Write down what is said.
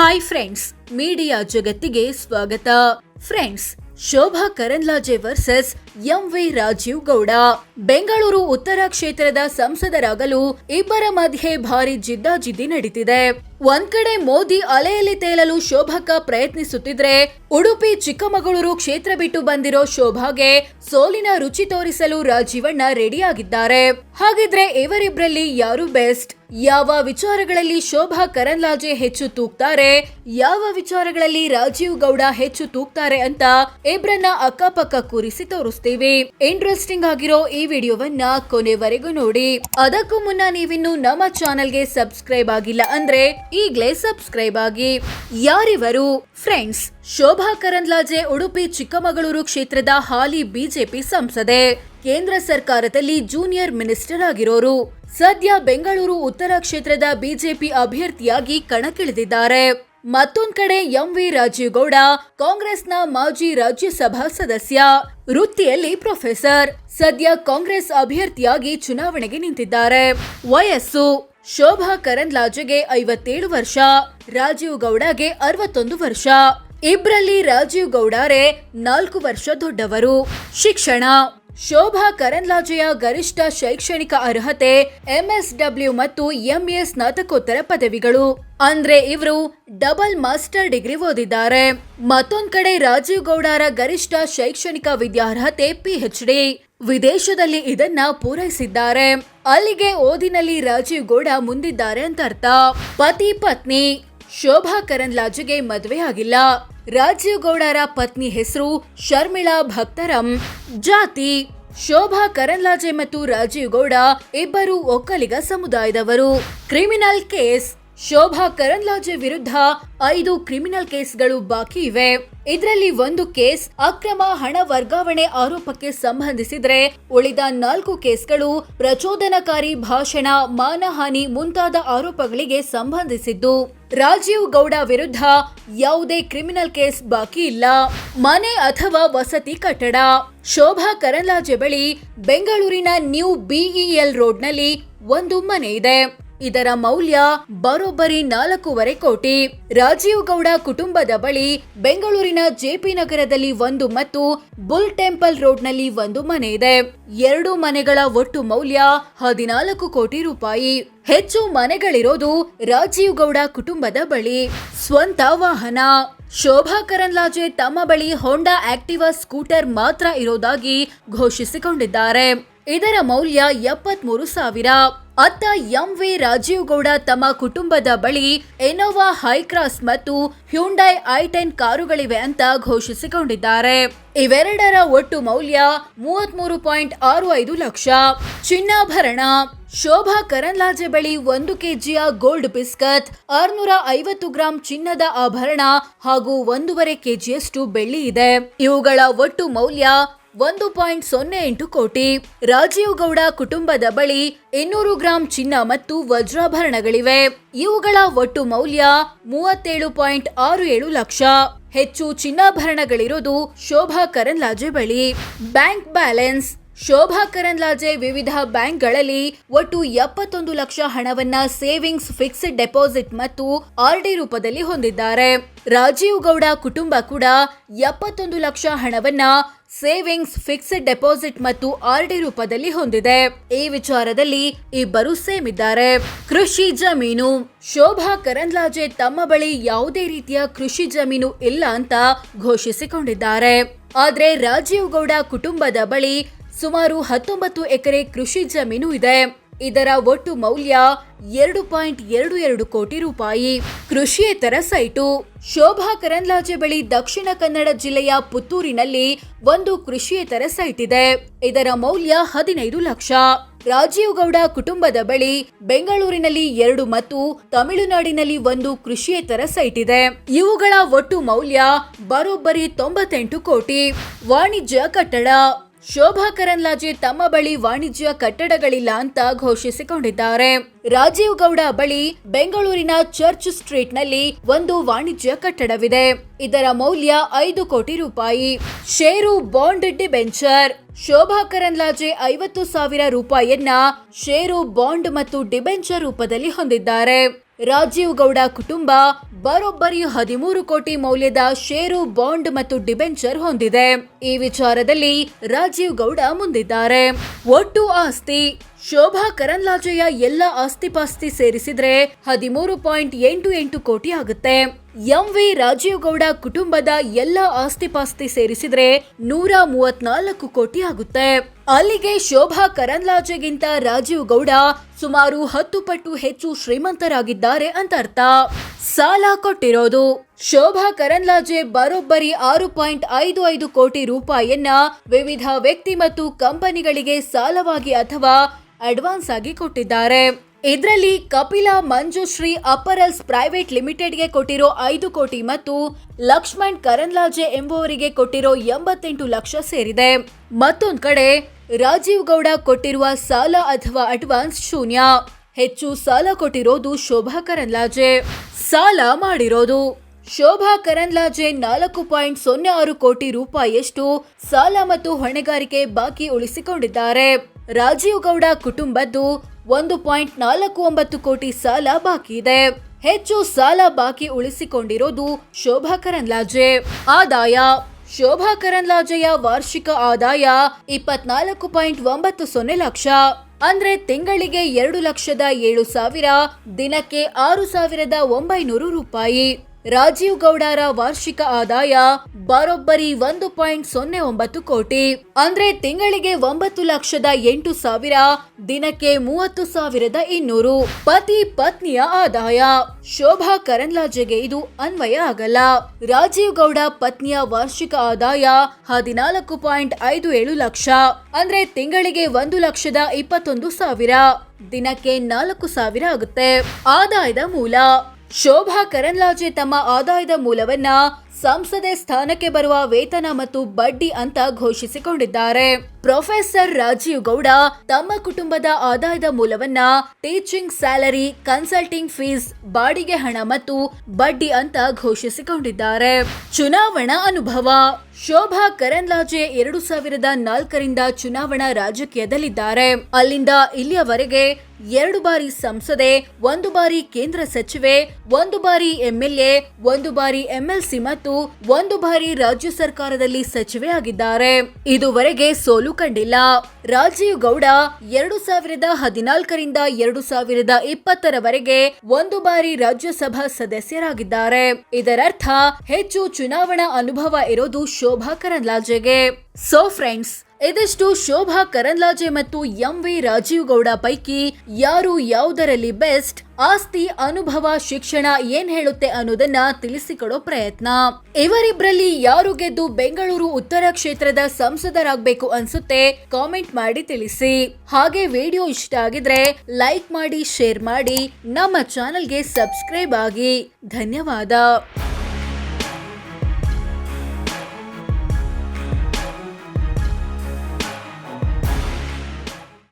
Hi friends media ಜಗತ್ತಿಗೆ ಸ್ವಾಗತ friends Shobha Karandlaje versus M V Rajeev Gowda Bengaluru ಉತ್ತರ ಕ್ಷೇತ್ರದ ಸಂಸದರಾಗಲು ಇಬ್ಬರ ಮಧ್ಯೆ ಭಾರಿ ಜಿದ್ದಾಜಿದ್ದಿ ನಡೀತಿದೆ. ಒಂದ್ ಕಡೆ ಮೋದಿ ಅಲೆಯಲ್ಲಿ ತೇಲಲು ಶೋಭಕ್ಕ ಪ್ರಯತ್ನಿಸುತ್ತಿದ್ರೆ ಉಡುಪಿ ಚಿಕ್ಕಮಗಳೂರು ಕ್ಷೇತ್ರ ಬಿಟ್ಟು ಬಂದಿರೋ ಶೋಭಾಗೆ ಸೋಲಿನ ರುಚಿ ತೋರಿಸಲು ರಾಜೀವಣ್ಣ ರೆಡಿಯಾಗಿದ್ದಾರೆ. ಹಾಗಿದ್ರೆ ಇವರಿಬ್ರಲ್ಲಿ ಯಾರು ಬೆಸ್ಟ್? ಯಾವ ವಿಚಾರಗಳಲ್ಲಿ ಶೋಭಾ ಕರಂದ್ಲಾಜೆ ಹೆಚ್ಚು ತೂಗ್ತಾರೆ? ಯಾವ ವಿಚಾರಗಳಲ್ಲಿ ರಾಜೀವ್ ಗೌಡ ಹೆಚ್ಚು ತೂಗ್ತಾರೆ ಅಂತ ಇಬ್ರನ್ನ ಅಕ್ಕಪಕ್ಕ ಕೂರಿಸಿ ತೋರಿಸ್ತೀವಿ. ಇಂಟ್ರೆಸ್ಟಿಂಗ್ ಆಗಿರೋ ಈ ವಿಡಿಯೋವನ್ನ ಕೊನೆವರೆಗೂ ನೋಡಿ. ಅದಕ್ಕೂ ಮುನ್ನ ನೀವಿನ್ನು ನಮ್ಮ ಚಾನೆಲ್ಗೆ ಸಬ್ಸ್ಕ್ರೈಬ್ ಆಗಿಲ್ಲ ಅಂದ್ರೆ ಈಗಲೇ ಸಬ್ಸ್ಕ್ರೈಬ್ ಆಗಿ. ಯಾರಿವರು? ಫ್ರೆಂಡ್ಸ್ ಶೋಭಾ ಕರಂದ್ಲಾಜೆ, ಉಡುಪಿ, ಚಿಕ್ಕಮಗಳೂರು ಕ್ಷೇತ್ರದ ಹಾಲಿ ಬಿಜೆಪಿ ಸಂಸದೆ. ಕೇಂದ್ರ ಸರ್ಕಾರದಲ್ಲಿ ಜೂನಿಯರ್ ಮಿನಿಸ್ಟರ್ ಆಗಿರೋರು. ಸದ್ಯ ಬೆಂಗಳೂರು ಉತ್ತರ ಕ್ಷೇತ್ರದ ಬಿಜೆಪಿ ಅಭ್ಯರ್ಥಿಯಾಗಿ ಕಣಕ್ಕಿಳಿದಿದ್ದಾರೆ. ಮತ್ತೊಂದ್ ಕಡೆ ಎಂ ವಿ ರಾಜೀವ್ ಗೌಡ ಕಾಂಗ್ರೆಸ್ನ ಮಾಜಿ ರಾಜ್ಯಸಭಾ ಸದಸ್ಯ ವೃತ್ತಿಯಲ್ಲಿ ಪ್ರೊಫೆಸರ್. ಸದ್ಯ ಕಾಂಗ್ರೆಸ್ ಅಭ್ಯರ್ಥಿಯಾಗಿ ಚುನಾವಣೆಗೆ ನಿಂತಿದ್ದಾರೆ. ವಯಸ್ಸು, ಶೋಭಾ ಕರಂದ್ಲಾಜೆಗೆ ಐವತ್ತೇಳು ವರ್ಷ ರಾಜೀವ್ ಗೌಡಗೆ ಅರವತ್ತೊಂದು ವರ್ಷ. ಇಬ್ರಲ್ಲಿ ರಾಜೀವ್ ಗೌಡರೇ ನಾಲ್ಕು ವರ್ಷ ದೊಡ್ಡವರು. ಶಿಕ್ಷಣ ಶೋಭಾ ಕರಂದ್ಲಾಜೆಯ ಗರಿಷ್ಠ ಶೈಕ್ಷಣಿಕ ಅರ್ಹತೆ ಎಂಎಸ್ಡಬ್ಲ್ಯೂ ಮತ್ತು ಎಂಎ ಸ್ನಾತಕೋತ್ತರ ಪದವಿಗಳು. ಅಂದ್ರೆ ಇವರು ಡಬಲ್ ಮಾಸ್ಟರ್ ಡಿಗ್ರಿ ಓದಿದ್ದಾರೆ. ಮತ್ತೊಂದ್ ಕಡೆ ರಾಜೀವ್ ಗೌಡರ ಗರಿಷ್ಠ ಶೈಕ್ಷಣಿಕ ವಿದ್ಯಾರ್ಹತೆ ಪಿಎಚ್ಡಿ ವಿದೇಶದಲ್ಲಿ ಇದನ್ನ ಪೂರೈಸಿದ್ದಾರೆ. ಅಲ್ಲಿಗೆ ಓದಿನಲ್ಲಿ ರಾಜೀವ್ ಗೌಡ ಮುಂದಿದ್ದಾರೆ ಅಂತ ಅರ್ಥ ಪತಿ ಪತ್ನಿ, ಶೋಭಾ ಕರಂದ್ಲಾಜೆಗೆ ಮದುವೆ ಆಗಿಲ್ಲ ರಾಜೀವ್ ಗೌಡರ ಪತ್ನಿ ಹೆಸರು ಶರ್ಮಿಳಾ ಭಕ್ತರಂ. ಜಾತಿ ಶೋಭಾ ಕರಂದ್ಲಾಜೆ ಮತ್ತು ರಾಜೀವ್ ಗೌಡ ಇಬ್ಬರು ಒಕ್ಕಲಿಗ ಸಮುದಾಯದವರು. ಕ್ರಿಮಿನಲ್ ಕೇಸ್ ಶೋಭಾ ಕರಂದ್ಲಾಜೆ ವಿರುದ್ಧ ಐದು ಕ್ರಿಮಿನಲ್ ಕೇಸ್ಗಳು ಬಾಕಿ ಇವೆ. ಇದರಲ್ಲಿ ಒಂದು ಕೇಸ್ ಅಕ್ರಮ ಹಣ ವರ್ಗಾವಣೆ ಆರೋಪಕ್ಕೆ ಸಂಬಂಧಿಸಿದರೆ ಉಳಿದ ನಾಲ್ಕು ಕೇಸ್ಗಳು ಪ್ರಚೋದನಕಾರಿ ಭಾಷಣ, ಮಾನಹಾನಿ ಮುಂತಾದ ಆರೋಪಗಳಿಗೆ ಸಂಬಂಧಿಸಿದ್ದು. ರಾಜೀವ್ ಗೌಡ ವಿರುದ್ಧ ಯಾವುದೇ ಕ್ರಿಮಿನಲ್ ಕೇಸ್ ಬಾಕಿ ಇಲ್ಲ. ಮನೆ ಅಥವಾ ವಸತಿ ಕಟ್ಟಡ. ಶೋಭಾ ಕರಂದ್ಲಾಜೆ ಬಳಿ ಬೆಂಗಳೂರಿನ ನ್ಯೂ ಬಿಇಎಲ್ ರೋಡ್ನಲ್ಲಿ ಒಂದು ಮನೆ ಇದೆ. ಇದರ ಮೌಲ್ಯ ಬರೋಬ್ಬರಿ ನಾಲ್ಕೂವರೆ ಕೋಟಿ. ರಾಜೀವ್ ಗೌಡ ಕುಟುಂಬದ ಬಳಿ ಬೆಂಗಳೂರಿನ ಜೆಪಿ ನಗರದಲ್ಲಿ ಒಂದು ಮತ್ತು ಬುಲ್ ಟೆಂಪಲ್ ರೋಡ್ನಲ್ಲಿ ಒಂದು ಮನೆ ಇದೆ. ಎರಡು ಮನೆಗಳ ಒಟ್ಟು ಮೌಲ್ಯ ಹದಿನಾಲ್ಕು ಕೋಟಿ ರೂಪಾಯಿ. ಹೆಚ್ಚು ಮನೆಗಳಿರೋದು ರಾಜೀವ್ ಗೌಡ ಕುಟುಂಬದ ಬಳಿ. ಸ್ವಂತ ವಾಹನ. ಶೋಭಾ ಕರಂದ್ಲಾಜೆ ತಮ್ಮ ಬಳಿ ಹೋಂಡಾ ಆಕ್ಟಿವಾ ಸ್ಕೂಟರ್ ಮಾತ್ರ ಇರೋದಾಗಿ ಘೋಷಿಸಿಕೊಂಡಿದ್ದಾರೆ. ಇದರ ಮೌಲ್ಯ ಎಪ್ಪತ್ಮೂರು ಸಾವಿರ. ಅತ್ತ ಎಂ ವಿ ರಾಜೀವ್ ಗೌಡ ತಮ್ಮ ಕುಟುಂಬದ ಬಳಿ ಎನೋವಾ ಹೈಕ್ರಾಸ್ ಮತ್ತು ಹ್ಯುಂಡೈ ಐ ಟೆನ್ ಕಾರುಗಳಿವೆ ಅಂತ ಘೋಷಿಸಿಕೊಂಡಿದ್ದಾರೆ. ಇವೆರಡರ ಒಟ್ಟು ಮೌಲ್ಯ ಮೂವತ್ಮೂರು ಪಾಯಿಂಟ್ ಆರು ಐದು ಲಕ್ಷ. ಚಿನ್ನಾಭರಣ ಶೋಭಾ ಕರನ್ಲಾಜೆ ಬಳಿ ಒಂದು ಕೆಜಿಯ ಗೋಲ್ಡ್ ಬಿಸ್ಕತ್ ಆರ್ನೂರ ಐವತ್ತು ಗ್ರಾಂ ಚಿನ್ನದ ಆಭರಣ ಹಾಗೂ ಒಂದೂವರೆ ಕೆಜಿಯಷ್ಟು ಬೆಳ್ಳಿ ಇದೆ. ಇವುಗಳ ಒಟ್ಟು ಮೌಲ್ಯ ಒಂದು ಪಾಯಿಂಟ್ ಸೊನ್ನೆ ಎಂಟು ಕೋಟಿ. ರಾಜೀವ್ ಗೌಡ ಕುಟುಂಬದ ಬಳಿ ಇನ್ನೂರು ಗ್ರಾಂ ಚಿನ್ನ ಮತ್ತು ವಜ್ರಾಭರಣಗಳಿವೆ. ಇವುಗಳ ಒಟ್ಟು ಮೌಲ್ಯ ಮೂವತ್ತೇಳು ಪಾಯಿಂಟ್ ಆರು ಏಳು ಲಕ್ಷ. ಹೆಚ್ಚು ಚಿನ್ನಾಭರಣಗಳಿರೋದು ಶೋಭಾ ಕರಂದ್ಲಾಜೆ ಬಳಿ. ಬ್ಯಾಂಕ್ ಬ್ಯಾಲೆನ್ಸ್ ಶೋಭಾ ಕರಂದ್ಲಾಜೆ ವಿವಿಧ ಬ್ಯಾಂಕ್ಗಳಲ್ಲಿ ಒಟ್ಟು ಎಪ್ಪತ್ತೊಂದು ಲಕ್ಷ ಹಣವನ್ನ ಸೇವಿಂಗ್ಸ್ ಫಿಕ್ಸ್ಡ್ ಡೆಪಾಸಿಟ್ ಮತ್ತು ಆರ್ಡಿ ರೂಪದಲ್ಲಿ ಹೊಂದಿದ್ದಾರೆ. ರಾಜೀವ್ ಗೌಡ ಕುಟುಂಬ ಕೂಡ ಎಪ್ಪತ್ತೊಂದು ಲಕ್ಷ ಹಣವನ್ನ ಸೇವಿಂಗ್ಸ್ ಫಿಕ್ಸ್ಡ್ ಡೆಪಾಸಿಟ್ ಮತ್ತು ಆರ್ಡಿ ರೂಪದಲ್ಲಿ ಹೊಂದಿದೆ. ಈ ವಿಚಾರದಲ್ಲಿ ಇಬ್ಬರು ಸೇಮ್ ಇದ್ದಾರೆ ಕೃಷಿ ಜಮೀನು. ಶೋಭಾ ಕರಂದ್ಲಾಜೆ ತಮ್ಮ ಬಳಿ ಯಾವುದೇ ರೀತಿಯ ಕೃಷಿ ಜಮೀನು ಇಲ್ಲ ಅಂತ ಘೋಷಿಸಿಕೊಂಡಿದ್ದಾರೆ. ಆದ್ರೆ ರಾಜೀವ್ ಗೌಡ ಕುಟುಂಬದ ಬಳಿ ಸುಮಾರು ಹತ್ತೊಂಬತ್ತು ಎಕರೆ ಕೃಷಿ ಜಮೀನು ಇದೆ. ಇದರ ಒಟ್ಟು ಮೌಲ್ಯ ಎರಡು ಪಾಯಿಂಟ್ ಎರಡು ಎರಡು ಕೋಟಿ ರೂಪಾಯಿ. ಕೃಷಿಯೇತರ ಸೈಟು. ಶೋಭಾ ಕರಂದ್ಲಾಜೆ ಬಳಿ ದಕ್ಷಿಣ ಕನ್ನಡ ಜಿಲ್ಲೆಯ ಪುತ್ತೂರಿನಲ್ಲಿ ಒಂದು ಕೃಷಿಯೇತರ ಸೈಟ್ ಇದೆ. ಇದರ ಮೌಲ್ಯ ಹದಿನೈದು ಲಕ್ಷ. ರಾಜೀವ್ ಗೌಡ ಕುಟುಂಬದ ಬಳಿ ಬೆಂಗಳೂರಿನಲ್ಲಿ ಎರಡು ಮತ್ತು ತಮಿಳುನಾಡಿನಲ್ಲಿ ಒಂದು ಕೃಷಿಯೇತರ ಸೈಟ್ ಇದೆ. ಇವುಗಳ ಒಟ್ಟು ಮೌಲ್ಯ ಬರೋಬ್ಬರಿ ತೊಂಬತ್ತೆಂಟು ಕೋಟಿ. ವಾಣಿಜ್ಯ ಕಟ್ಟಡ. ಶೋಭಾ ಕರಂದ್ಲಾಜೆ ತಮ್ಮ ಬಳಿ ವಾಣಿಜ್ಯ ಕಟ್ಟಡಗಳಿಲ್ಲ ಅಂತ ಘೋಷಿಸಿಕೊಂಡಿದ್ದಾರೆ. ರಾಜೀವ್ ಗೌಡ ಬಳಿ ಬೆಂಗಳೂರಿನ ಚರ್ಚ್ ಸ್ಟ್ರೀಟ್ನಲ್ಲಿ ಒಂದು ವಾಣಿಜ್ಯ ಕಟ್ಟಡವಿದೆ. ಇದರ ಮೌಲ್ಯ ಐದು ಕೋಟಿ ರೂಪಾಯಿ. Share bond debenture. Shobha Karandlaje ಐವತ್ತು ಸಾವಿರ ರೂಪಾಯಿಯನ್ನ ಷೇರು, ಬಾಂಡ್ ಮತ್ತು ಡಿಬೆಂಚರ್ ರೂಪದಲ್ಲಿ ಹೊಂದಿದ್ದಾರೆ. ರಾಜೀವ್ ಗೌಡ ಕುಟುಂಬ ಬರೋಬ್ಬರಿ ಹದಿಮೂರು ಕೋಟಿ ಮೌಲ್ಯದ ಷೇರು, ಬಾಂಡ್ ಮತ್ತು ಡಿಬೆಂಚರ್ ಹೊಂದಿದೆ. ಈ ವಿಚಾರದಲ್ಲಿ ರಾಜೀವ್ ಗೌಡ ಮುಂದಿದ್ದಾರೆ. ಒಟ್ಟು ಆಸ್ತಿ ಶೋಭಾ ಕರಂದ್ಲಾಜೆಯ ಎಲ್ಲ ಆಸ್ತಿಪಾಸ್ತಿ ಸೇರಿಸಿದ್ರೆ ಹದಿಮೂರು ಪಾಯಿಂಟ್ ಎಂಟು ಎಂಟು ಕೋಟಿ ಆಗುತ್ತೆ. ಎಂವಿ ರಾಜೀವ್ ಗೌಡ ಕುಟುಂಬದ ಎಲ್ಲ ಆಸ್ತಿಪಾಸ್ತಿ ಸೇರಿಸಿದ್ರೆ ನೂರ ಮೂವತ್ನಾಲ್ಕು ಕೋಟಿ ಆಗುತ್ತೆ. ಅಲ್ಲಿಗೆ ಶೋಭಾ ಕರಂದ್ಲಾಜೆಗಿಂತ ರಾಜೀವ್ ಗೌಡ ಸುಮಾರು ಹತ್ತು ಪಟ್ಟು ಹೆಚ್ಚು ಶ್ರೀಮಂತರಾಗಿದ್ದಾರೆ ಅಂತ ಅರ್ಥ ಸಾಲ ಕೊಟ್ಟಿರೋದು. ಶೋಭಾ ಕರಂದ್ಲಾಜೆ ಬರೋಬ್ಬರಿ ಆರು ಪಾಯಿಂಟ್ ಐದು ಐದು ಕೋಟಿ ರೂಪಾಯಿಯನ್ನ ವಿವಿಧ ವ್ಯಕ್ತಿ ಮತ್ತು ಕಂಪನಿಗಳಿಗೆ ಸಾಲವಾಗಿ ಅಥವಾ ಅಡ್ವಾನ್ಸ್ ಆಗಿ ಕೊಟ್ಟಿದ್ದಾರೆ. ಇದರಲ್ಲಿ ಕಪಿಲಾ ಮಂಜುಶ್ರೀ ಅಪರಲ್ಸ್ ಪ್ರೈವೇಟ್ ಲಿಮಿಟೆಡ್ಗೆ ಕೊಟ್ಟಿರೋ ಐದು ಕೋಟಿ ಮತ್ತು ಲಕ್ಷ್ಮಣ್ ಕರಂದ್ಲಾಜೆ ಎಂಬುವರಿಗೆ ಕೊಟ್ಟಿರೋ ಎಂಬತ್ತೆಂಟು ಲಕ್ಷ ಸೇರಿದೆ. ಮತ್ತೊಂದು ಕಡೆ ರಾಜೀವ್ ಗೌಡ ಕೊಟ್ಟಿರುವ ಸಾಲ ಅಥವಾ ಅಡ್ವಾನ್ಸ್ ಶೂನ್ಯ. ಹೆಚ್ಚು ಸಾಲ ಕೊಟ್ಟಿರೋದು ಶೋಭಾ ಕರಂದ್ಲಾಜೆ ಸಾಲ ಮಾಡಿರೋದು ಶೋಭಾ ಕರಂದ್ಲಾಜೆ ನಾಲ್ಕು ಪಾಯಿಂಟ್ ಸೊನ್ನೆ ಆರು ಕೋಟಿ ರೂಪಾಯಿಯಷ್ಟು ಸಾಲ ಮತ್ತು ಹೊಣೆಗಾರಿಕೆ ಬಾಕಿ ಉಳಿಸಿಕೊಂಡಿದ್ದಾರೆ. ರಾಜೀವ್ ಗೌಡ ಕುಟುಂಬದ್ದು ಒಂದು ಪಾಯಿಂಟ್ ನಾಲ್ಕು ಒಂಬತ್ತು ಕೋಟಿ ಸಾಲ ಬಾಕಿ ಇದೆ. ಹೆಚ್ಚು ಸಾಲ ಬಾಕಿ ಉಳಿಸಿಕೊಂಡಿರೋದು ಶೋಭಾ ಕರಂದ್ಲಾಜೆ ಆದಾಯ ಶೋಭಾ ಕರಂದ್ಲಾಜೆಯ ವಾರ್ಷಿಕ ಆದಾಯ ಇಪ್ಪತ್ನಾಲ್ಕು ಪಾಯಿಂಟ್ ಒಂಬತ್ತು ಸೊನ್ನೆ ಲಕ್ಷ. ಅಂದ್ರೆ ತಿಂಗಳಿಗೆ ಎರಡು ಲಕ್ಷದ ಏಳು ಸಾವಿರ ದಿನಕ್ಕೆ ಆರು ಸಾವಿರದ ಒಂಬೈನೂರು ರೂಪಾಯಿ. ರಾಜೀವ್ ಗೌಡರ ವಾರ್ಷಿಕ ಆದಾಯ ಬರೋಬ್ಬರಿ ಒಂದು ಪಾಯಿಂಟ್ ಸೊನ್ನೆ ಒಂಬತ್ತು ಕೋಟಿ. ಅಂದ್ರೆ ತಿಂಗಳಿಗೆ ಒಂಬತ್ತು ಲಕ್ಷದ ಎಂಟು ಸಾವಿರ, ದಿನಕ್ಕೆ ಮೂವತ್ತು ಸಾವಿರದ ಇನ್ನೂರು. ಪತಿ ಪತ್ನಿಯ ಆದಾಯ. ಶೋಭಾ ಕರಂದ್ಲಾಜೆಗೆ ಇದು ಅನ್ವಯ ಆಗಲ್ಲ. ರಾಜೀವ್ ಗೌಡ ಪತ್ನಿಯ ವಾರ್ಷಿಕ ಆದಾಯ ಹದಿನಾಲ್ಕು ಪಾಯಿಂಟ್ ಐದು ಏಳು ಲಕ್ಷ. ಅಂದ್ರೆ ತಿಂಗಳಿಗೆ ಒಂದು ಲಕ್ಷದ ಇಪ್ಪತ್ತೊಂದು ಸಾವಿರ, ದಿನಕ್ಕೆ ನಾಲ್ಕು ಸಾವಿರ ಆಗುತ್ತೆ. ಆದಾಯದ ಮೂಲ. ಶೋಭಾ ಕರಂದ್ಲಾಜೆ ತಮ್ಮ ಆದಾಯದ ಮೂಲವನ್ನ ಸಂಸದೆ ಸ್ಥಾನಕ್ಕೆ ಬರುವ ವೇತನ ಮತ್ತು ಬಡ್ಡಿ ಅಂತ ಘೋಷಿಸಿಕೊಂಡಿದ್ದಾರೆ. ಪ್ರೊಫೆಸರ್ ರಾಜೀವ್ ಗೌಡ ತಮ್ಮ ಕುಟುಂಬದ ಆದಾಯದ ಮೂಲವನ್ನ ಟೀಚಿಂಗ್ ಸ್ಯಾಲರಿ, ಕನ್ಸಲ್ಟಿಂಗ್ ಫೀಸ್, ಬಾಡಿಗೆ ಹಣ ಮತ್ತು ಬಡ್ಡಿ ಅಂತ ಘೋಷಿಸಿಕೊಂಡಿದ್ದಾರೆ. ಚುನಾವಣಾ ಅನುಭವ. ಶೋಭಾ ಕರಂದ್ಲಾಜೆ ಎರಡು ಸಾವಿರದ ನಾಲ್ಕರಿಂದ ಚುನಾವಣಾ ರಾಜಕೀಯದಲ್ಲಿದ್ದಾರೆ. ಅಲ್ಲಿಂದ ಇಲ್ಲಿಯವರೆಗೆ ಎರಡು ಬಾರಿ ಸಂಸದೆ, ಒಂದು ಬಾರಿ ಕೇಂದ್ರ ಸಚಿವೆ, ಒಂದು ಬಾರಿ ಎಂಎಲ್ಎ, ಒಂದು ಬಾರಿ ಎಂಎಲ್ಸಿ ಮತ್ತು ಒಂದು ಬಾರಿ ರಾಜ್ಯ ಸರ್ಕಾರದಲ್ಲಿ ಸಚಿವೆ ಆಗಿದ್ದಾರೆ. ಇದುವರೆಗೆ ಸೋಲು ಕಂಡಿಲ್ಲ. ರಾಜೀವ್ ಗೌಡ ಎರಡು ಸಾವಿರದ ಹದಿನಾಲ್ಕರಿಂದ ಎರಡು ಸಾವಿರದ ಇಪ್ಪತ್ತರವರೆಗೆ ಒಂದು ಬಾರಿ ರಾಜ್ಯಸಭಾ ಸದಸ್ಯರಾಗಿದ್ದಾರೆ. ಇದರರ್ಥ, ಹೆಚ್ಚು ಚುನಾವಣಾ ಅನುಭವ ಇರೋದು ಶೋಭಾ ಕರಂದ್ಲಾಜೆಗೆ. ಸೊ ಫ್ರೆಂಡ್ಸ್ ಇದಿಷ್ಟು ಶೋಭಾ ಕರಂದ್ಲಾಜೆ ಮತ್ತು ಎಂ ವಿ ರಾಜೀವ್ ಗೌಡ ಪೈಕಿ ಯಾರು ಯಾವುದರಲ್ಲಿ ಬೆಸ್ಟ್, ಆಸ್ತಿ, ಅನುಭವ, ಶಿಕ್ಷಣ ಏನ್ ಹೇಳುತ್ತೆ ಅನ್ನೋದನ್ನ ತಿಳಿಸಿಕೊಡೋ ಪ್ರಯತ್ನ. ಇವರಿಬ್ರಲ್ಲಿ ಯಾರು ಗೆದ್ದು ಬೆಂಗಳೂರು ಉತ್ತರ ಕ್ಷೇತ್ರದ ಸಂಸದರಾಗಬೇಕು ಅನ್ಸುತ್ತೆ ಕಾಮೆಂಟ್ ಮಾಡಿ ತಿಳಿಸಿ. ಹಾಗೆ ವಿಡಿಯೋ ಇಷ್ಟ ಆಗಿದ್ರೆ ಲೈಕ್ ಮಾಡಿ, ಶೇರ್ ಮಾಡಿ. ನಮ್ಮ ಚಾನೆಲ್ಗೆ ಸಬ್ಸ್ಕ್ರೈಬ್ ಆಗಿ. ಧನ್ಯವಾದ.